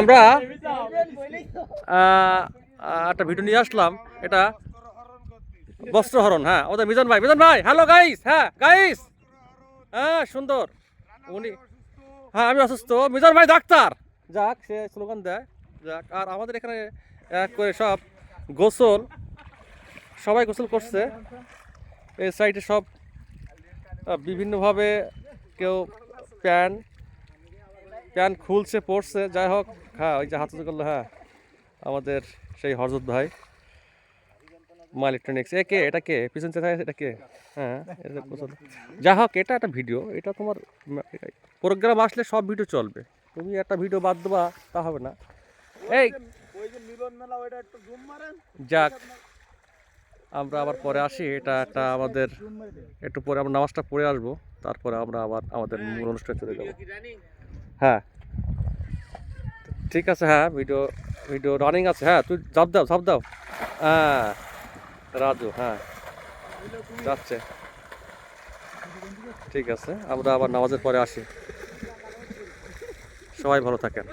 আমরা একটা ভিডিও নিয়ে আসলাম। এটা বস্ত্রহরণ হ্যাঁ। ওদের মিজান ভাই মিজান ভাই হ্যালো গাইস হ্যাঁ গাইস হ্যাঁ সুন্দর। উনি হ্যাঁ আমি অসুস্থ। মিজান ভাই, ডাক্তার। যাক, সে স্লোগান দেয়। যাক, আর আমাদের এখানে এক করে সব গোসল, সবাই গোসল করছে। এই সাইডে সব বিভিন্নভাবে কেউ প্যান্ট প্যান্ট খুলছে, পড়ছে, যাই হোক হ্যাঁ ওই যে হাত করল হ্যাঁ আমাদের সেই হরজত ভাই মা ইলেকট্রনিক্স এ কে? এটা কে? পিছন থেকে এটা কে? হ্যাঁ। যাই হোক, এটা একটা ভিডিও, এটা তোমার, প্রোগ্রাম আসলে সব ভিডিও চলবে। তুমি একটা ভিডিও বাদ দেবা, তা হবে না। এই, যাক, আমরা আবার পরে আসি, এটা একটা আমাদের, একটু পরে আমরা নামাজটা পড়ে আসব, তারপরে আমরা আবার আমাদের মূল অনুষ্ঠানে চলে যাব। হ্যাঁ। ঠিক আছে হ্যাঁ ভিডিও ভিডিও রানিং আছে। হ্যাঁ তুই ঝাপ দাও ঝাপ দাও। হ্যাঁ রাজু হ্যাঁ যাচ্ছে। ঠিক আছে, আমরা আবার নামাজের পরে আসি। সবাই ভালো থাকেন।